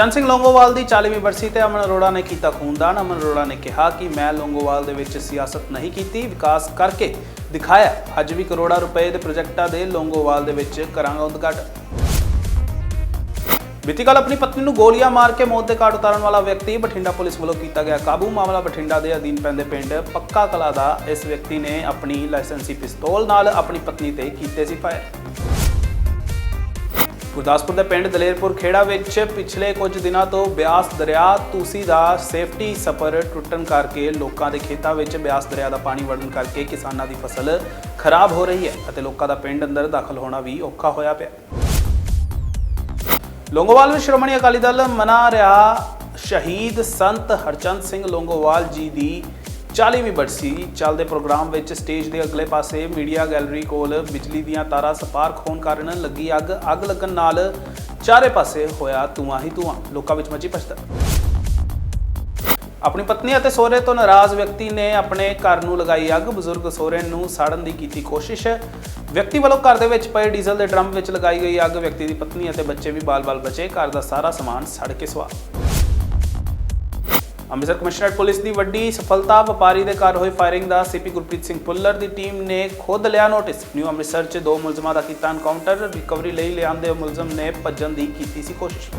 ਚੰਦ ਸਿੰਘ ਲੋਂਗੋਵਾਲ ਦੀ 40ਵੀਂ ਬਰਸੀ ਤੇ ਅਮਨ ਅਰੋੜਾ ਨੇ ਕੀਤਾ ਖੂਨਦਾਨ। ਅਮਨ ਅਰੋੜਾ ਨੇ ਕਿਹਾ ਕਿ ਮੈਂ ਲੋਂਗੋਵਾਲ ਦੇ ਵਿੱਚ ਸਿਆਸਤ ਨਹੀਂ ਕੀਤੀ, ਵਿਕਾਸ ਕਰਕੇ ਦਿਖਾਇਆ। ਅੱਜ ਵੀ ਕਰੋੜਾਂ ਰੁਪਏ ਦੇ ਪ੍ਰੋਜੈਕਟਾਂ ਦੇ ਲੋਂਗੋਵਾਲ ਦੇ ਵਿੱਚ ਕਰਾਂਗਾ ਉਦਘਾਟਨ। ਬੀਤੀ ਕੱਲ੍ਹ ਆਪਣੀ ਪਤਨੀ ਨੂੰ ਗੋਲੀਆਂ ਮਾਰ ਕੇ ਮੌਤ ਦੇ ਘਾਟ ਉਤਾਰਨ ਵਾਲਾ ਵਿਅਕਤੀ ਬਠਿੰਡਾ ਪੁਲਿਸ ਵੱਲੋਂ ਕੀਤਾ ਗਿਆ ਕਾਬੂ। ਮਾਮਲਾ ਬਠਿੰਡਾ ਦੇ ਅਧੀਨ ਪੈਂਦੇ ਪਿੰਡ ਪੱਕਾ ਕਲਾ ਦਾ। ਇਸ ਵਿਅਕਤੀ ਨੇ ਆਪਣੀ ਲਾਇਸੈਂਸੀ ਪਿਸਤੌਲ ਨਾਲ ਆਪਣੀ ਪਤਨੀ ਤੇ ਕੀਤੇ ਸੀ ਫਾਇਰ। ਗੁਰਦਾਸਪੁਰ ਦੇ ਪਿੰਡ ਦਲੇਰਪੁਰ ਖੇੜਾ ਵਿੱਚ ਪਿਛਲੇ ਕੁਝ ਦਿਨਾਂ ਤੋਂ ਬਿਆਸ ਦਰਿਆ ਤੂਸੀ ਦਾ ਸੇਫਟੀ ਸਫਰ ਟੁੱਟਣ ਕਰਕੇ ਲੋਕਾਂ ਦੇ ਖੇਤਾਂ ਵਿੱਚ ਬਿਆਸ ਦਰਿਆ ਦਾ ਪਾਣੀ ਵੜਨ ਕਰਕੇ ਕਿਸਾਨਾਂ ਦੀ ਫਸਲ ਖਰਾਬ ਹੋ ਰਹੀ ਹੈ ਅਤੇ ਲੋਕਾਂ ਦਾ ਪਿੰਡ ਅੰਦਰ ਦਾਖਲ ਹੋਣਾ ਵੀ ਔਖਾ ਹੋਇਆ ਪਿਆ। ਲੋਂਗੋਵਾਲ ਵਿੱਚ ਸ਼੍ਰੋਮਣੀ ਅਕਾਲੀ ਦਲ ਮਨਾ ਰਿਹਾ ਸ਼ਹੀਦ ਸੰਤ ਹਰਚੰਦ ਸਿੰਘ ਲੋਂਗੋਵਾਲ ਜੀ ਦੀ 40ਵੀਂ ਬਰਸੀ ਚੱਲਦੇ ਪ੍ਰੋਗਰਾਮ ਵਿੱਚ ਸਟੇਜ ਦੇ ਅਗਲੇ ਪਾਸੇ ਮੀਡੀਆ ਗੈਲਰੀ ਕੋਲ ਬਿਜਲੀ ਦੀਆਂ ਤਾਰਾਂ ਸਪਾਰਕ ਹੋਣ ਕਾਰਨ ਲੱਗੀ ਅੱਗ। ਅੱਗ ਲੱਗਣ ਨਾਲ ਚਾਰੇ ਪਾਸੇ ਹੋਇਆ ਧੂਆਂ ਹੀ ਧੂਆਂ। ਲੋਕਾਂ ਵਿੱਚ ਮਚੀ ਪਛਤਾ। ਆਪਣੀ ਪਤਨੀ ਅਤੇ ਸਹੁਰੇ ਤੋਂ ਨਾਰਾਜ਼ ਵਿਅਕਤੀ ਨੇ ਆਪਣੇ ਘਰ ਨੂੰ ਲਗਾਈ ਅੱਗ। ਬਜ਼ੁਰਗ ਸਹੁਰੇ ਨੂੰ ਸਾੜਨ ਦੀ ਕੀਤੀ ਕੋਸ਼ਿਸ਼। ਵਿਅਕਤੀ ਵੱਲੋਂ ਘਰ ਦੇ ਵਿੱਚ ਪਏ ਡੀਜ਼ਲ ਦੇ ਡਰਮ ਵਿੱਚ ਲਗਾਈ ਗਈ ਅੱਗ। ਵਿਅਕਤੀ ਦੀ ਪਤਨੀ ਅਤੇ ਬੱਚੇ ਵੀ ਬਾਲ-ਬਾਲ ਬਚੇ। ਘਰ ਦਾ ਸਾਰਾ ਸਮਾਨ ਸੜ ਕੇ ਸੁਆਹ। ਅੰਮ੍ਰਿਤਸਰ ਕਮਿਸ਼ਨਰੇਟ ਪੁਲਿਸ ਦੀ ਵੱਡੀ ਸਫਲਤਾ, ਵਪਾਰੀ ਦੇ ਘਰ ਹੋਈ ਫਾਇਰਿੰਗ ਦਾ ਸੀਪੀ ਗੁਰਪ੍ਰੀਤ ਸਿੰਘ ਪੁੱਲਰ ਦੀ ਟੀਮ ਨੇ ਖੁਦ ਲਿਆ ਨੋਟਿਸ ਨਿਊ ਅੰਮ੍ਰਿਤਸਰ 'ਚ ਦੋ ਮੁਲਜ਼ਮਾਂ ਦਾ ਕੀਤਾ ਐਨਕਾਊਂਟਰ ਰਿਕਵਰੀ ਲਈ ਲਿਆਂਦੇ ਮੁਲਜ਼ਮ ਨੇ ਭੱਜਣ ਦੀ ਕੀਤੀ ਸੀ ਕੋਸ਼ਿਸ਼।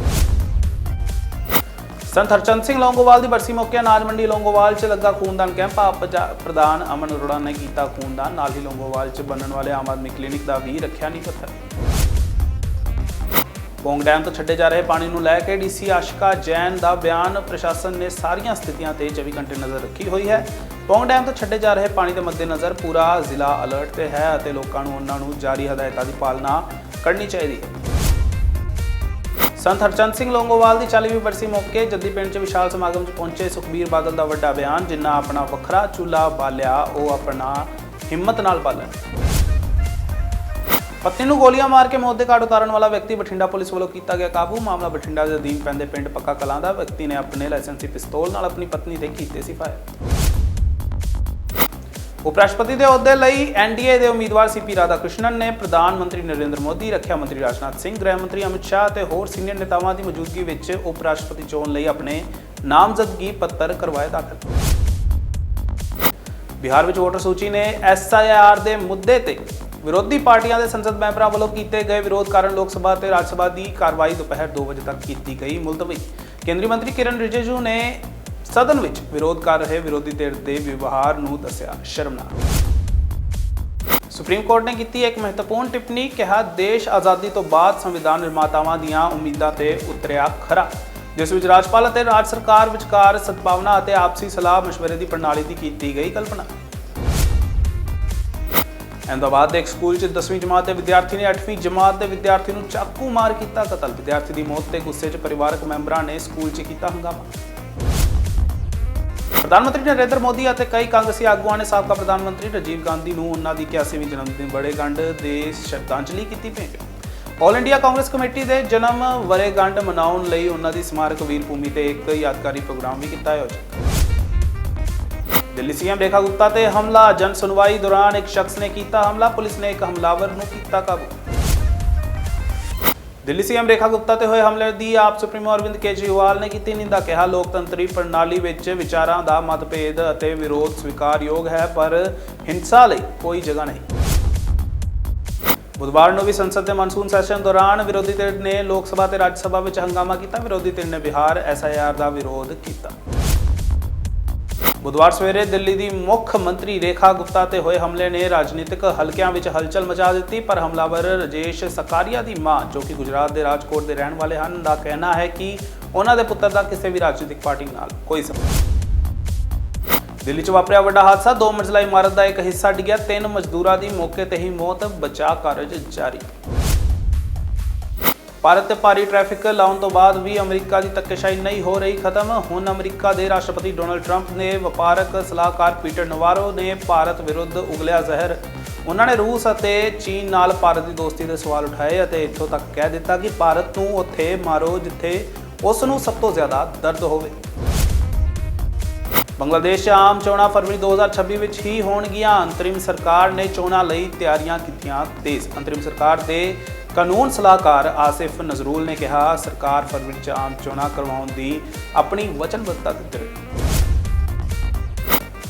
ਸੰਤ ਹਰਚੰਦ ਸਿੰਘ ਲੌਂਗੋਵਾਲ ਦੀ ਬਰਸੀ ਮੌਕੇ ਅਨਾਜ ਮੰਡੀ ਲੌਂਗੋਵਾਲ 'ਚ ਲੱਗਾ ਖੂਨਦਾਨ ਕੈਂਪ। ਆਪ ਪ੍ਰਧਾਨ ਅਮਨ ਅਰੋੜਾ ਨੇ ਕੀਤਾ ਖੂਨਦਾਨ। ਨਾਲ ਹੀ ਲੌਂਗੋਵਾਲ 'ਚ ਬਣਨ ਵਾਲੇ ਆਮ ਆਦਮੀ ਕਲੀਨਿਕ ਦਾ ਵੀ ਰੱਖਿਆ ਨਹੀਂ ਪੱਥਰ। ਪੌਂਗ ਡੈਮ ਤੋਂ ਛੱਡੇ ਜਾ ਰਹੇ ਪਾਣੀ ਨੂੰ ਲੈ ਕੇ ਡੀਸੀ ਆਸ਼ਿਕਾ ਜੈਨ ਦਾ ਬਿਆਨ ਪ੍ਰਸ਼ਾਸਨ ਨੇ ਸਾਰੀਆਂ ਸਥਿਤੀਆਂ ਤੇ 24 ਘੰਟੇ ਨਜ਼ਰ ਰੱਖੀ ਹੋਈ ਹੈ। ਪੌਂਗ ਡੈਮ ਤੋਂ ਛੱਡੇ ਜਾ ਰਹੇ ਪਾਣੀ ਦੇ ਮੱਦੇਨਜ਼ਰ ਪੂਰਾ ਜ਼ਿਲ੍ਹਾ ਅਲਰਟ ਤੇ ਹੈ ਅਤੇ ਲੋਕਾਂ ਨੂੰ ਉਹਨਾਂ ਨੂੰ ਜਾਰੀ ਹਦਾਇਤਾਂ ਦੀ ਪਾਲਣਾ ਕਰਨੀ ਚਾਹੀਦੀ ਹੈ। ਸੰਤ ਹਰਚੰਦ ਸਿੰਘ ਲੋਂਗੋਵਾਲ ਦੀ 40ਵੀਂ ਬਰਸੀ ਮੌਕੇ ਜੱਦੀ ਪਿੰਡ 'ਚ ਵਿਸ਼ਾਲ ਸਮਾਗਮ 'ਚ ਪਹੁੰਚੇ ਸੁਖਬੀਰ ਬਾਦਲ ਦਾ ਵੱਡਾ ਬਿਆਨ, ਜਿੰਨਾ ਆਪਣਾ ਵੱਖਰਾ ਚੁੱਲ੍ਹਾ ਬਾਲਿਆ, ਉਹ ਆਪਣਾ ਹਿੰਮਤ ਨਾਲ ਬਾਲਣ। ਪਤਨੀ ਨੂੰ ਗੋਲੀਆਂ ਮਾਰ ਕੇ ਮੌਤ ਦੇ ਘਾਟ ਉਤਾਰਨ ਵਾਲਾ ਵਿਅਕਤੀ ਬਠਿੰਡਾ ਪੁਲਿਸ ਵੱਲੋਂ ਕੀਤਾ ਗਿਆ ਕਾਬੂ। ਮਾਮਲਾ ਬਠਿੰਡਾ ਦੇ ਅਧੀਨ ਪੈਂਦੇ ਪਿੰਡ ਪੱਕਾ ਕਲਾਂ ਦਾ। ਵਿਅਕਤੀ ਨੇ ਆਪਣੇ ਲਾਇਸੈਂਸੀ ਪਿਸਤੌਲ ਨਾਲ ਆਪਣੀ ਪਤਨੀ ਤੇ ਕੀਤੇ ਸੀ ਫਾਇਰ ਉਪ ਰਾਸ਼ਟਰਪਤੀ ਦੇ ਅਹੁਦੇ ਲਈ ਐਨਡੀਏ ਦੇ ਉਮੀਦਵਾਰ ਸੀਪੀ ਰਾਧਾਕ੍ਰਿਸ਼ਨਨ ਨੇ ਪ੍ਰਧਾਨ ਮੰਤਰੀ ਨਰਿੰਦਰ ਮੋਦੀ, ਰੱਖਿਆ ਮੰਤਰੀ ਰਾਜਨਾਥ ਸਿੰਘ, ਗ੍ਰਹਿ ਮੰਤਰੀ ਅਮਿਤ ਸ਼ਾਹ ਤੇ ਹੋਰ ਸੀਨੀਅਰ ਨੇਤਾਵਾਂ ਦੀ ਮੌਜੂਦਗੀ ਵਿੱਚ ਉਪ ਰਾਸ਼ਟਰਪਤੀ ਚੋਣ ਲਈ ਆਪਣੇ ਨਾਮਜ਼ਦਗੀ ਪੱਤਰ ਕਰਵਾਏ ਦਾਖਲ। ਬਿਹਾਰ ਵਿੱਚ ਵੋਟਰ ਸੂਚੀ ਨੇ ਐਸਆਈਆਰ ਦੇ ਮੁੱਦੇ ਤੇ ਵਿਰੋਧੀ ਪਾਰਟੀਆਂ ਦੇ ਸੰਸਦ ਮੈਂਬਰਾਂ ਵੱਲੋਂ ਕੀਤੇ ਗਏ ਵਿਰੋਧ ਕਾਰਨ ਲੋਕ ਸਭਾ ਤੇ ਰਾਜ ਸਭਾ ਦੀ ਕਾਰਵਾਈ ਦੁਪਹਿਰ 2 ਵਜੇ ਤੱਕ ਕੀਤੀ ਗਈ ਮੁਲਤਵੀ। ਕੇਂਦਰੀ ਮੰਤਰੀ ਕਿਰਨ ਰਿਜਿਜੂ ਨੇ ਸਦਨ ਵਿੱਚ ਵਿਰੋਧ ਕਰ ਰਹੇ ਵਿਰੋਧੀ ਧਿਰ ਦੇ ਵਿਵਹਾਰ ਨੂੰ ਦੱਸਿਆ ਸ਼ਰਮਨਾਕ। ਸੁਪਰੀਮ ਕੋਰਟ ਨੇ ਕੀਤੀ ਇੱਕ ਮਹੱਤਵਪੂਰਨ ਟਿੱਪਣੀ, ਕਿਹਾ ਦੇਸ਼ ਆਜ਼ਾਦੀ ਤੋਂ ਬਾਅਦ ਸੰਵਿਧਾਨ ਨਿਰਮਾਤਾਵਾਂ ਦੀਆਂ ਉਮੀਦਾਂ ਤੇ ਉਤਰਿਆ ਖਰਾ, ਜਿਸ ਵਿੱਚ ਰਾਜਪਾਲ ਅਤੇ ਰਾਜ ਸਰਕਾਰ ਵਿਚਕਾਰ ਸਦਭਾਵਨਾ ਅਤੇ ਆਪਸੀ ਸਲਾਹ مشਵਰੇ ਦੀ ਪ੍ਰਣਾਲੀ ਦੀ ਕੀਤੀ ਗਈ ਕਲਪਨਾ। ਅਹਿਮਦਾਬਾਦ ਦੇ ਇੱਕ ਸਕੂਲ 'ਚ 10ਵੀਂ ਜਮਾਤ ਦੇ ਵਿਦਿਆਰਥੀ ਨੇ 8ਵੀਂ ਜਮਾਤ ਦੇ ਵਿਦਿਆਰਥੀ ਨੂੰ ਚਾਕੂ ਮਾਰ ਕੀਤਾ ਕਤਲ। ਵਿਦਿਆਰਥੀ ਦੀ ਮੌਤ ਤੇ ਗੁੱਸੇ 'ਚ ਪਰਿਵਾਰਕ ਮੈਂਬਰਾਂ ਨੇ ਸਕੂਲ 'ਚ ਕੀਤਾ ਹੰਗਾਮਾ। ਪ੍ਰਧਾਨ ਮੰਤਰੀ ਨਰਿੰਦਰ ਮੋਦੀ ਅਤੇ ਕਈ ਕਾਂਗਰਸੀ ਆਗੂਆਂ ਨੇ ਸਾਬਕਾ ਪ੍ਰਧਾਨ ਮੰਤਰੀ ਰਾਜੀਵ ਗਾਂਧੀ ਨੂੰ ਉਹਨਾਂ ਦੀ 81ਵੀਂ ਜਨਮ ਦਿਨ ਬੜੇਗੰਢ ਦੇ ਸ਼ਰਧਾਂਜਲੀ ਕੀਤੀ ਭੇਟ। ਆਲ ਇੰਡੀਆ ਕਾਂਗਰਸ ਕਮੇਟੀ ਦੇ ਜਨਮ ਵਰੇਗੰਢ ਮਨਾਉਣ ਲਈ ਉਹਨਾਂ ਦੀ ਸਮਾਰਕ ਵੀਰ ਭੂਮੀ ਤੇ ਇੱਕ ਯਾਦਗਾਰੀ ਪ੍ਰੋਗਰਾਮ ਵੀ ਕੀਤਾ ਆਯੋਜਿਤ। ਦਿੱਲੀ ਸੀਐਮ ਰੇਖਾ ਗੁਪਤਾ ਤੇ ਹਮਲਾ, ਜਨ ਸੁਣਵਾਈ ਦੌਰਾਨ ਇੱਕ ਸ਼ਖਸ ਨੇ ਕੀਤਾ ਹਮਲਾ, ਪੁਲਿਸ ਨੇ ਇੱਕ ਹਮਲਾਵਰ ਨੂੰ ਕੀਤਾ ਕਾਬੂ। ਦਿੱਲੀ ਸੀਐਮ ਰੇਖਾ ਗੁਪਤਾ ਤੇ ਹੋਏ ਹਮਲੇ ਦੀ ਆਪ ਸੁਪਰੀਮੋ ਅਰਵਿੰਦ ਕੇਜਰੀਵਾਲ ਨੇ ਕੀਤੀ ਨਿੰਦਾ, ਕਿਹਾ, ਲੋਕਤੰਤਰੀ ਪ੍ਰਣਾਲੀ ਵਿੱਚ ਵਿਚਾਰਾਂ ਦਾ ਮਤਭੇਦ ਅਤੇ ਵਿਰੋਧ ਸਵੀਕਾਰਯੋਗ ਹੈ, ਪਰ ਹਿੰਸਾ ਲਈ ਕੋਈ ਜਗ੍ਹਾ ਨਹੀਂ। ਬੁੱਧਵਾਰ ਨੂੰ ਵੀ ਸੰਸਦ ਦੇ ਮਾਨਸੂਨ ਸੈਸ਼ਨ ਦੌਰਾਨ ਵਿਰੋਧੀ ਧਿਰ ਨੇ ਲੋਕ ਸਭਾ ਤੇ ਰਾਜ ਸਭਾ ਵਿੱਚ ਹੰਗਾਮਾ ਕੀਤਾ। ਵਿਰੋਧੀ ਧਿਰ ਨੇ ਬਿਹਾਰ ਐਸਆਈਆਰ ਦਾ ਵਿਰੋਧ ਕੀਤਾ। ਬੁੱਧਵਾਰ ਸਵੇਰੇ ਦਿੱਲੀ ਦੀ ਮੁੱਖ ਮੰਤਰੀ ਰੇਖਾ ਗੁਪਤਾ ਤੇ ਹੋਏ ਹਮਲੇ ਨੇ ਰਾਜਨੀਤਿਕ ਹਲਕਿਆਂ ਵਿੱਚ ਹਲਚਲ ਮਚਾ ਦਿੱਤੀ, ਪਰ ਹਮਲਾਵਰ ਰਜੇਸ਼ ਸਕਾਰੀਆ ਦੀ ਮਾਂ, ਜੋ ਕਿ ਗੁਜਰਾਤ ਦੇ ਰਾਜਕੋਟ ਦੇ ਰਹਿਣ ਵਾਲੇ ਹਨ, ਦਾ ਕਹਿਣਾ ਹੈ ਕਿ ਉਹਨਾਂ ਦੇ ਪੁੱਤਰ ਦਾ ਕਿਸੇ ਵੀ ਰਾਜਨੀਤਿਕ ਪਾਰਟੀ ਨਾਲ ਕੋਈ ਸੰਬੰਧ ਨਹੀਂ। ਦਿੱਲੀ 'ਚ ਵਾਪਰਿਆ ਵੱਡਾ ਹਾਦਸਾ, ਦੋ ਮੰਜ਼ਲਾ ਇਮਾਰਤ ਦਾ ਇੱਕ ਹਿੱਸਾ ਡਿੱਗਿਆ, ਤਿੰਨ ਮਜ਼ਦੂਰਾਂ ਦੀ ਮੌਕੇ ਤੇ ਹੀ ਮੌਤ, ਬਚਾਅ ਕਾਰਜ ਜਾਰੀ। ਭਾਰਤ ਤੇ ਭਾਰੀ ਟ੍ਰੈਫਿਕ ਲਾਉਣ ਤੋਂ ਬਾਅਦ ਵੀ ਅਮਰੀਕਾ ਦੀ ਧੱਕੇਸ਼ਾਹੀ ਨਹੀਂ ਹੋ ਰਹੀ, ਖਤਮ। ਹੁਣ ਅਮਰੀਕਾ ਦੇ ਰਾਸ਼ਟਰਪਤੀ ਡੋਨਲਡ ਟਰੰਪ ਨੇ ਵਪਾਰਕ ਸਲਾਹਕਾਰ ਪੀਟਰ ਨਵਾਰੋ ਨੇ ਭਾਰਤ ਵਿਰੁੱਧ ਉਗਲਿਆ ਜ਼ਹਿਰ। ਉਹਨਾਂ ਨੇ ਰੂਸ ਅਤੇ ਚੀਨ ਨਾਲ ਭਾਰਤ ਦੀ ਦੋਸਤੀ ਦੇ ਸਵਾਲ ਉਠਾਏ ਅਤੇ ਇੱਥੋਂ ਤੱਕ ਕਹਿ ਦਿੱਤਾ ਕਿ ਭਾਰਤ ਨੂੰ ਉੱਥੇ ਮਾਰੋ ਜਿੱਥੇ ਉਸ ਨੂੰ ਸਭ ਤੋਂ ਜ਼ਿਆਦਾ ਦਰਦ ਹੋਵੇ। ਬੰਗਲਾਦੇਸ਼ 'ਚ ਆਮ ਚੋਣਾਂ ਫਰਵਰੀ 2026 ਵਿੱਚ ਹੀ ਹੋਣਗੀਆਂ। ਅੰਤਰਿਮ ਸਰਕਾਰ ਨੇ ਚੋਣਾਂ ਲਈ ਤਿਆਰੀਆਂ ਕੀਤੀਆਂ ਤੇਜ਼। ਅੰਤਰਿਮ ਸਰਕਾਰ ਦੇ ਕਾਨੂੰਨ ਸਲਾਹਕਾਰ ਆਸਿਫ ਨਜ਼ਰੂਲ ਨੇ ਕਿਹਾ, ਸਰਕਾਰ ਫਰਵਰੀ 'ਚ ਆਮ ਚੋਣਾਂ ਕਰਵਾਉਣ ਦੀ ਆਪਣੀ ਵਚਨਬੱਧਤਾ ਦਿੱਤੀ ਹੈ।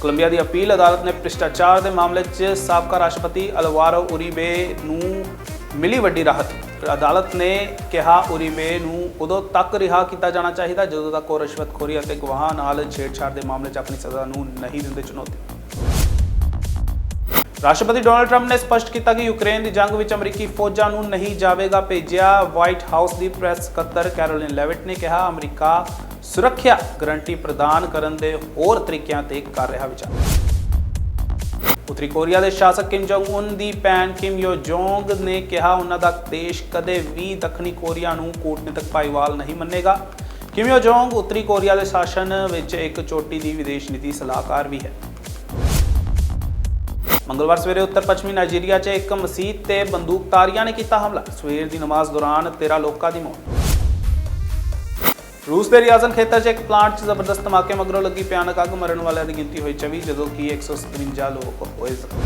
ਕੋਲੰਬੀਆ ਦੀ ਅਪੀਲ ਅਦਾਲਤ ਨੇ ਭ੍ਰਿਸ਼ਟਾਚਾਰ ਦੇ ਮਾਮਲੇ 'ਚ ਸਾਬਕਾ ਰਾਸ਼ਟਰਪਤੀ ਅਲਵਾਰੋ ਉਰੀਬੇ ਨੂੰ ਮਿਲੀ ਵੱਡੀ ਰਾਹਤ ਅਦਾਲਤ ਨੇ ਕਿਹਾ, ਉਰੀਬੇ ਨੂੰ ਉਦੋਂ ਤੱਕ ਰਿਹਾ ਕੀਤਾ ਜਾਣਾ ਚਾਹੀਦਾ ਜਦੋਂ ਤੱਕ ਉਹ ਰਿਸ਼ਵਤਖੋਰੀ ਅਤੇ ਗਵਾਹਾਂ ਨਾਲ ਛੇੜਛਾੜ ਦੇ ਮਾਮਲੇ 'ਚ ਆਪਣੀ ਸਜ਼ਾ ਨੂੰ ਨਹੀਂ ਦਿੰਦੇ ਚੁਣੌਤੀ। ਰਾਸ਼ਟਰਪਤੀ ਡੋਨਾਲਡ ਟਰੰਪ ਨੇ ਸਪਸ਼ਟ ਕੀਤਾ ਕਿ ਯੂਕਰੇਨ ਦੀ ਜੰਗ ਵਿੱਚ ਅਮਰੀਕੀ ਫੌਜਾਂ ਨੂੰ ਨਹੀਂ ਜਾਵੇਗਾ ਭੇਜਿਆ। ਵਾਈਟ ਹਾਊਸ ਦੀ ਪ੍ਰੈਸ ਸਕੱਤਰ ਕੈਰੋਲਿਨ ਲੈਵਿਟ ਨੇ ਕਿਹਾ, ਅਮਰੀਕਾ ਸੁਰੱਖਿਆ ਗਰੰਟੀ ਪ੍ਰਦਾਨ ਕਰਨ ਦੇ ਹੋਰ ਤਰੀਕਿਆਂ ਤੇ ਕਰ ਰਿਹਾ ਵਿਚਾਰ। ਉੱਤਰੀ ਕੋਰੀਆ ਦੇ ਸ਼ਾਸਕ ਕਿਮ ਜੋਂਗ ਉਨ ਦੀ ਭੈਣ ਕਿਮ ਯੋ ਜੋਂਗ ਨੇ ਕਿਹਾ, ਉਹਨਾਂ ਦਾ ਦੇਸ਼ ਕਦੇ ਵੀ ਦੱਖਣੀ ਕੋਰੀਆ ਨੂੰ ਕੂਟਨੀਤਕ ਭਾਈਵਾਲ ਨਹੀਂ ਮੰਨੇਗਾ। ਕਿਮ ਯੋ ਜੋਂਗ ਉੱਤਰੀ ਕੋਰੀਆ ਦੇ ਸ਼ਾਸਨ ਵਿੱਚ ਇੱਕ ਚੋਟੀ ਦੀ ਵਿਦੇਸ਼ ਨੀਤੀ ਸਲਾਹਕਾਰ ਵੀ ਹੈ। ਮੰਗਲਵਾਰ ਸਵੇਰੇ ਉੱਤਰ ਪੱਛਮੀ ਨਾਈਜੀਰੀਆ 'ਚ ਇੱਕ ਮਸਜਿਦ ਤੇ ਬੰਦੂਕਧਾਰੀਆਂ ਨੇ ਕੀਤਾ ਹਮਲਾ। ਸਵੇਰ ਦੀ ਨਮਾਜ਼ ਦੌਰਾਨ 13 ਲੋਕਾਂ ਦੀ ਮੌਤ। ਰੂਸ ਦੇ ਰਿਆਜ਼ਨ ਖੇਤਰ 'ਚ ਇੱਕ ਪਲਾਂਟ 'ਚ ਜ਼ਬਰਦਸਤ ਧਮਾਕੇ ਮਗਰੋਂ ਲੱਗੀ ਭਿਆਨਕ ਅੱਗ ਮਰਨ ਵਾਲਿਆਂ ਦੀ ਗਿਣਤੀ ਹੋਈ 24 ਜਦੋਂ ਕਿ 157 ਲੋਕ ਹੋਏ ਜ਼ਖਮੀ।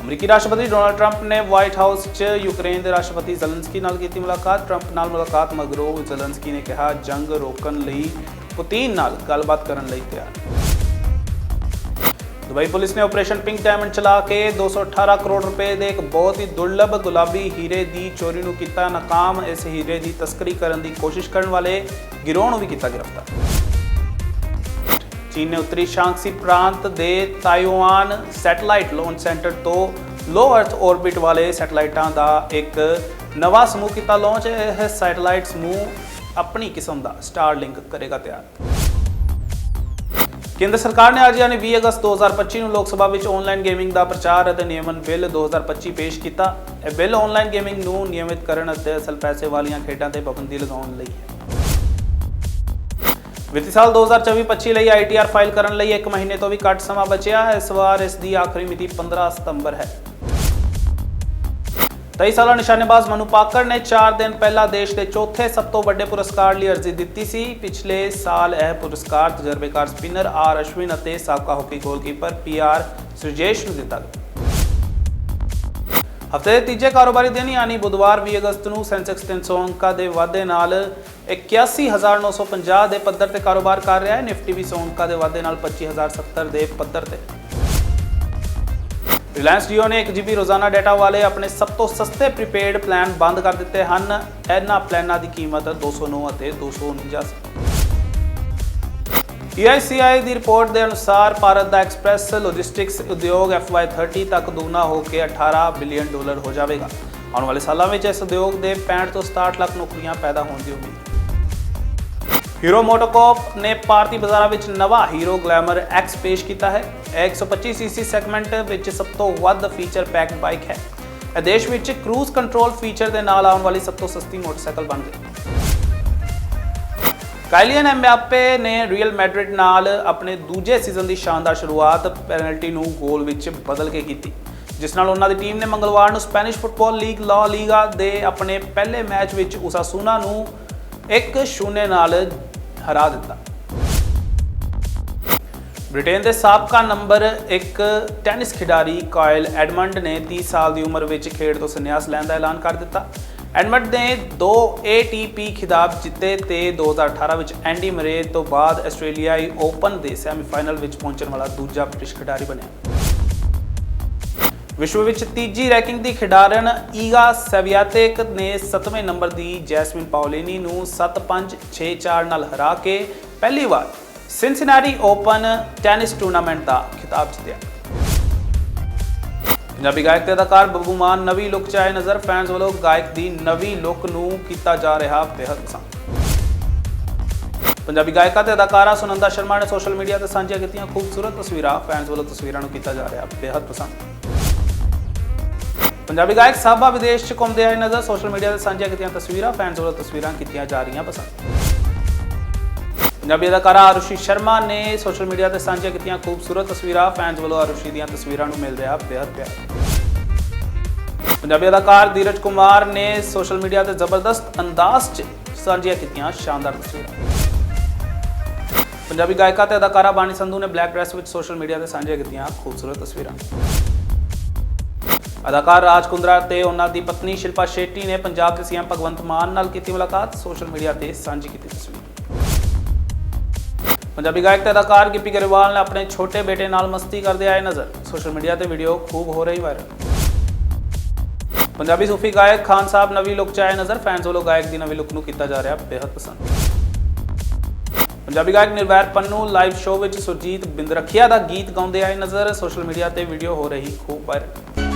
ਅਮਰੀਕੀ ਰਾਸ਼ਟਰਪਤੀ ਡੋਨਾਲਡ ਟਰੰਪ ਨੇ ਵਾਈਟ ਹਾਊਸ 'ਚ ਯੂਕਰੇਨ ਦੇ ਰਾਸ਼ਟਰਪਤੀ ਜ਼ੈਲੈਂਸਕੀ ਨਾਲ ਕੀਤੀ ਮੁਲਾਕਾਤ। ਟਰੰਪ ਨਾਲ ਮੁਲਾਕਾਤ ਮਗਰੋਂ ਜ਼ੈਲੈਂਸਕੀ ਨੇ ਕਿਹਾ, ਜੰਗ ਰੋਕਣ ਲਈ ਪੁਤਿਨ ਨਾਲ ਗੱਲਬਾਤ ਕਰਨ ਲਈ ਤਿਆਰ। ਦੁਬਈ ਪੁਲਿਸ ਨੇ ਆਪਰੇਸ਼ਨ ਪਿੰਕ ਡਾਇਮੰਡ ਚਲਾ ਕੇ 218 ਕਰੋੜ ਰੁਪਏ ਦੇ ਇੱਕ ਬਹੁਤ ਹੀ ਦੁਰਲੱਭ ਗੁਲਾਬੀ ਹੀਰੇ ਦੀ ਚੋਰੀ ਨੂੰ ਕੀਤਾ ਨਾਕਾਮ। ਇਸ ਹੀਰੇ ਦੀ ਤਸਕਰੀ ਕਰਨ ਦੀ ਕੋਸ਼ਿਸ਼ ਕਰਨ ਵਾਲੇ ਗਿਰੋਹ ਨੂੰ ਵੀ ਕੀਤਾ ਗ੍ਰਿਫਤਾਰ। ਚੀਨ ਨੇ ਉੱਤਰੀ ਸ਼ਾਂਗਸੀ ਪ੍ਰਾਂਤ ਦੇ ਤਾਇਵਾਨ ਸੈਟੇਲਾਈਟ ਲਾਂਚ ਸੈਂਟਰ ਤੋਂ ਲੋ ਅਰਥ ਆਰਬਿਟ ਵਾਲੇ ਸੈਟੇਲਾਈਟਾਂ ਦਾ ਇੱਕ ਨਵਾਂ ਸਮੂਹ ਕੀਤਾ ਲਾਂਚ ਇਹ ਸੈਟੇਲਾਈਟ ਸਮੂਹ ਆਪਣੀ ਕਿਸਮ ਦਾ ਸਟਾਰਲਿੰਕ ਕਰੇਗਾ ਤਿਆਰ। ਕੇਂਦਰ ਸਰਕਾਰ ਨੇ ਅੱਜ ਯਾਨੀ 20 ਅਗਸਤ 2025 ਨੂੰ ਲੋਕ ਸਭਾ ਵਿੱਚ ਆਨਲਾਈਨ ਗੇਮਿੰਗ ਦਾ ਪ੍ਰਚਾਰ ਅਤੇ ਨਿਯਮਨ ਬਿੱਲ 2025 ਪੇਸ਼ ਕੀਤਾ। ਇਹ ਬਿੱਲ ਆਨਲਾਈਨ ਗੇਮਿੰਗ ਨੂੰ ਨਿਯਮਿਤ ਕਰਨ ਅਤੇ ਅਸਲ ਪੈਸੇ ਵਾਲੀਆਂ ਖੇਡਾਂ ਤੇ ਪਾਬੰਦੀ ਲਗਾਉਣ ਲਈ ਹੈ। ਵਿੱਤੀ ਸਾਲ 2024-25 ਲਈ ਆਈਟੀਆਰ ਫਾਈਲ ਕਰਨ ਲਈ 1 ਮਹੀਨੇ ਤੋਂ ਵੀ ਘੱਟ ਸਮਾਂ ਬਚਿਆ ਹੈ। ਇਸ ਵਾਰ ਇਸ ਦੀ ਆਖਰੀ ਮਿਤੀ 15 ਸਤੰਬਰ ਹੈ। 23 ਸਾਲਾ ਨਿਸ਼ਾਨੇਬਾਜ਼ ਮਨੂ ਪਾਕਰ ਨੇ 4 ਦਿਨ ਪਹਿਲਾਂ ਦੇਸ਼ ਦੇ ਚੌਥੇ ਸਭ ਤੋਂ ਵੱਡੇ ਪੁਰਸਕਾਰ ਲਈ ਅਰਜ਼ੀ ਦਿੱਤੀ ਸੀ। ਪਿਛਲੇ ਸਾਲ ਇਹ ਪੁਰਸਕਾਰ ਤਜਰਬੇਕਾਰ ਸਪਿਨਰ ਆਰ ਅਸ਼ਵਿਨ ਅਤੇ ਸਾਬਕਾ hockey goalkeeper P R Sreejesh ਨੂੰ ਦਿੱਤਾ ਗਿਆ। ਹਫ਼ਤੇ ਦੇ ਤੀਜੇ ਕਾਰੋਬਾਰੀ ਦਿਨ ਯਾਨੀ ਬੁੱਧਵਾਰ 20 ਅਗਸਤ ਨੂੰ ਸੈਂਸੈਕਸ 300 ਅੰਕਾਂ ਦੇ ਵਾਧੇ ਨਾਲ 81950 ਦੇ ਪੱਧਰ ਤੇ ਕਾਰੋਬਾਰ ਕਰ ਰਿਹਾ ਹੈ। ਨਿਫਟੀ ਵੀ 100 ਅੰਕਾਂ ਦੇ ਵਾਧੇ ਨਾਲ 25070 ਦੇ ਪੱਧਰ ਤੇ। ਰਿਲਾਇੰਸ Jio ਨੇ 1 GB ਰੋਜ਼ਾਨਾ ਡਾਟਾ ਵਾਲੇ ਆਪਣੇ ਸਭ ਤੋਂ ਸਸਤੇ ਪ੍ਰੀਪੇਡ ਪਲਾਨ ਬੰਦ ਕਰ ਦਿੱਤੇ ਹਨ। ਇਹਨਾਂ ਪਲਾਨਾਂ ਦੀ ਕੀਮਤ 209 ਅਤੇ 249 ਸੀ EICI ਦੀ ਰਿਪੋਰਟ ਦੇ ਅਨੁਸਾਰ ਭਾਰਤ ਦਾ ਐਕਸਪ੍ਰੈਸ ਲੌਜਿਸਟਿਕਸ ਉਦਯੋਗ FY30 ਤੱਕ ਦੁੱਗਣਾ ਹੋ ਕੇ 18 ਬਿਲੀਅਨ ਡਾਲਰ ਹੋ ਜਾਵੇਗਾ। ਆਉਣ ਵਾਲੇ ਸਾਲਾਂ ਵਿੱਚ ਇਸ ਉਦਯੋਗ ਦੇ 65 ਤੋਂ 67 ਲੱਖ ਨੌਕਰੀਆਂ ਪੈਦਾ ਹੋਣ ਦੀ ਉਮੀਦ। ਹੈ ਹੀਰੋ ਮੋਟੋਕੌਪ ਨੇ ਭਾਰਤੀ ਬਾਜ਼ਾਰਾਂ ਵਿੱਚ ਨਵਾਂ ਹੀਰੋ ਗਲੈਮਰ ਐਕਸ ਪੇਸ਼ ਕੀਤਾ ਹੈ। ਇਹ 125 ਸੀਸੀ ਸੈਗਮੈਂਟ ਵਿੱਚ ਸਭ ਤੋਂ ਵੱਧ ਫੀਚਰ ਪੈਕਡ ਬਾਈਕ ਹੈ। ਇਹ ਦੇਸ਼ ਵਿੱਚ ਕਰੂਜ਼ ਕੰਟਰੋਲ ਫੀਚਰ ਦੇ ਨਾਲ ਆਉਣ ਵਾਲੀ ਸਭ ਤੋਂ ਸਸਤੀ ਮੋਟਰਸਾਈਕਲ ਬਣ ਗਈ। ਕਾਇਲੀਅਨ ਐਮਬਾਪੇ ਨੇ ਰੀਅਲ ਮੈਡਰਿਡ ਨਾਲ ਆਪਣੇ ਦੂਜੇ ਸੀਜ਼ਨ ਦੀ ਸ਼ਾਨਦਾਰ ਸ਼ੁਰੂਆਤ ਪੈਨਲਟੀ ਨੂੰ ਗੋਲ ਵਿੱਚ ਬਦਲ ਕੇ ਕੀਤੀ, ਜਿਸ ਨਾਲ ਉਹਨਾਂ ਦੀ ਟੀਮ ਨੇ ਮੰਗਲਵਾਰ ਨੂੰ ਸਪੈਨਿਸ਼ ਫੁੱਟਬਾਲ ਲੀਗ ਲਾ ਲੀਗਾ ਦੇ ਆਪਣੇ ਪਹਿਲੇ ਮੈਚ ਵਿੱਚ ਉਸਾਸੂਨਾ ਨੂੰ 1-0 ਨਾਲ ਹਰਾ ਦਿੱਤਾ। ਬ੍ਰਿਟੇਨ ਦੇ ਸਾਬਕਾ ਨੰਬਰ 1 ਟੈਨਿਸ ਖਿਡਾਰੀ ਕਾਇਲ ਐਡਮੰਡ ਨੇ 30 ਸਾਲ ਦੀ ਉਮਰ ਵਿੱਚ ਖੇਡ ਤੋਂ ਸੰਨਿਆਸ ਲੈਣ ਦਾ ਐਲਾਨ ਕਰ ਦਿੱਤਾ। ਐਡਮੰਡ ਨੇ 2 ATP ਖਿਤਾਬ ਜਿੱਤੇ ਤੇ 2018 ਵਿੱਚ ਐਂਡੀ ਮਰੇ ਤੋਂ ਬਾਅਦ ਆਸਟ੍ਰੇਲੀਆਈ ਓਪਨ ਦੇ ਸੈਮੀਫਾਈਨਲ ਵਿੱਚ ਪਹੁੰਚਣ ਵਾਲਾ ਦੂਜਾ ਬ੍ਰਿਟਿਸ਼ ਖਿਡਾਰੀ ਬਣਿਆ। ਵਿਸ਼ਵ ਵਿੱਚ ਤੀਜੀ ਰੈਂਕਿੰਗ ਦੀ ਖਿਡਾਰਨ ਈਗਾ ਸਵਿਆਤੇਕ ਨੇ 7ਵੇਂ ਨੰਬਰ ਦੀ ਜੈਸਮਿਨ ਪਾਉਲਿਨੀ ਨੂੰ 7-5-6-4 ਨਾਲ ਹਰਾ ਕੇ ਪਹਿਲੀ ਵਾਰ ਸਿਨਸਿਨਾਟੀ ਓਪਨ ਟੈਨਿਸ ਟੂਰਨਾਮੈਂਟ ਦਾ ਖਿਤਾਬ ਜਿੱਤਿਆ। ਪੰਜਾਬੀ ਗਾਇਕ ਤੇ ਅਦਾਕਾਰ ਬੱਬੂ ਮਾਨ ਨਵੀਂ ਲੁੱਕ ਚ ਆਏ ਨਜ਼ਰ। ਫੈਨਸ ਵੱਲੋਂ ਗਾਇਕ ਦੀ ਨਵੀਂ ਲੁੱਕ ਨੂੰ ਕੀਤਾ ਜਾ ਰਿਹਾ ਬੇਹੱਦ ਪਸੰਦ। ਪੰਜਾਬੀ ਗਾਇਕਾ ਤੇ ਅਦਾਕਾਰਾ ਸੁਨੰਦਾ ਸ਼ਰਮਾ ਨੇ ਸੋਸ਼ਲ ਮੀਡੀਆ ਤੇ ਸਾਂਝੀਆਂ ਕੀਤੀਆਂ ਖੂਬਸੂਰਤ ਤਸਵੀਰਾਂ। ਫੈਨਸ ਵੱਲੋਂ ਤਸਵੀਰਾਂ ਨੂੰ ਕੀਤਾ ਜਾ ਰਿਹਾ ਬੇਹੱਦ ਪਸੰਦ। ਪੰਜਾਬੀ ਗਾਇਕ ਸਾਬਾ ਵਿਦੇਸ਼ 'ਚ ਘੁੰਮਦੇ ਆਏ ਨਜ਼ਰ, ਸੋਸ਼ਲ ਮੀਡੀਆ ਤੇ ਸਾਂਝੀਆਂ ਕੀਤੀਆਂ ਤਸਵੀਰਾਂ ਫੈਨਸ ਵੱਲੋਂ ਤਸਵੀਰਾਂ ਕੀਤੀਆਂ ਜਾ ਰਹੀਆਂ ਪਸੰਦ। ਪੰਜਾਬੀ ਅਦਾਕਾਰਾ ਅਰੁਸ਼ੀ ਸ਼ਰਮਾ ਨੇ ਸੋਸ਼ਲ ਮੀਡੀਆ ਤੇ ਸਾਂਝੀਆਂ ਕੀਤੀਆਂ ਖੂਬਸੂਰਤ ਤਸਵੀਰਾਂ ਫੈਨਸ ਵੱਲੋਂ ਅਰੁਸ਼ੀ ਦੀਆਂ ਤਸਵੀਰਾਂ ਨੂੰ ਮਿਲ ਰਿਹਾ ਬੇहद ਪਿਆਰ। ਪੰਜਾਬੀ ਅਦਾਕਾਰ ਧੀਰਜ ਕੁਮਾਰ ਨੇ ਸੋਸ਼ਲ ਮੀਡੀਆ ਤੇ ਜ਼ਬਰਦਸਤ ਅੰਦਾਜ਼ 'ਚ ਸਾਂਝੀਆਂ ਕੀਤੀਆਂ ਸ਼ਾਨਦਾਰ ਤਸਵੀਰਾਂ। ਪੰਜਾਬੀ ਗਾਇਕਾ ਤੇ ਅਦਾਕਾਰਾ ਬਾਣੀ ਸੰਧੂ ਨੇ ਬਲੈਕ ਡਰੈਸ ਵਿੱਚ ਸੋਸ਼ਲ ਮੀਡੀਆ ਤੇ ਸਾਂਝੀਆਂ ਕੀਤੀਆਂ ਖੂਬਸੂਰਤ ਤਸਵੀਰਾਂ। ਅਦਾਕਾਰ ਰਾਜ ਕੁੰਦਰਾ ਤੇ ਉਹਨਾਂ ਦੀ ਪਤਨੀ ਸ਼ਿਲਪਾ ਸ਼ੇਟੀ ਨੇ ਪੰਜਾਬ ਦੇ ਸੀਐਮ ਭਗਵੰਤ ਮਾਨ ਨਾਲ ਕੀਤੀ ਮੁਲਾਕਾਤ। ਸੋਸ਼ਲ ਮੀਡੀਆ ਤੇ ਸਾਂਝੀ ਕੀਤੀ ਤਸਵੀਰ। ਪੰਜਾਬੀ ਗਾਇਕ ਤੇ ਅਦਾਕਾਰ ਗਿੱਪੀ ਗਰੇਵਾਲ ਨੇ ਆਪਣੇ ਛੋਟੇ ਬੇਟੇ ਨਾਲ ਮਸਤੀ ਕਰਦੇ ਆਏ ਨਜ਼ਰ। ਸੋਸ਼ਲ ਮੀਡੀਆ ਤੇ ਵੀਡੀਓ ਖੂਬ ਹੋ ਰਹੀ ਵਾਇਰਲ ਪੰਜਾਬੀ ਸੂਫੀ ਗਾਇਕ ਖਾਨ ਸਾਹਿਬ ਨਵੀਂ ਲੁੱਕ 'ਚ ਆਏ ਨਜ਼ਰ। ਫੈਨਸ ਵੱਲੋਂ ਗਾਇਕ ਦੀ ਨਵੀਂ ਲੁੱਕ ਨੂੰ ਕੀਤਾ ਜਾ ਰਿਹਾ ਬੇहद ਪਸੰਦ। ਪੰਜਾਬੀ ਗਾਇਕ ਨਿਰਵੈਰ ਪੰਨੂ ਲਾਈਵ ਸ਼ੋਅ ਵਿੱਚ ਸੁਰਜੀਤ ਬਿੰਦਰਖੀਆ ਦਾ ਗੀਤ ਗਾਉਂਦੇ ਆਏ ਨਜ਼ਰ। ਸੋਸ਼ਲ ਮੀਡੀਆ ਤੇ ਵੀਡੀਓ ਹੋ ਰਹੀ ਖੂਬ ਵਾਇਰਲ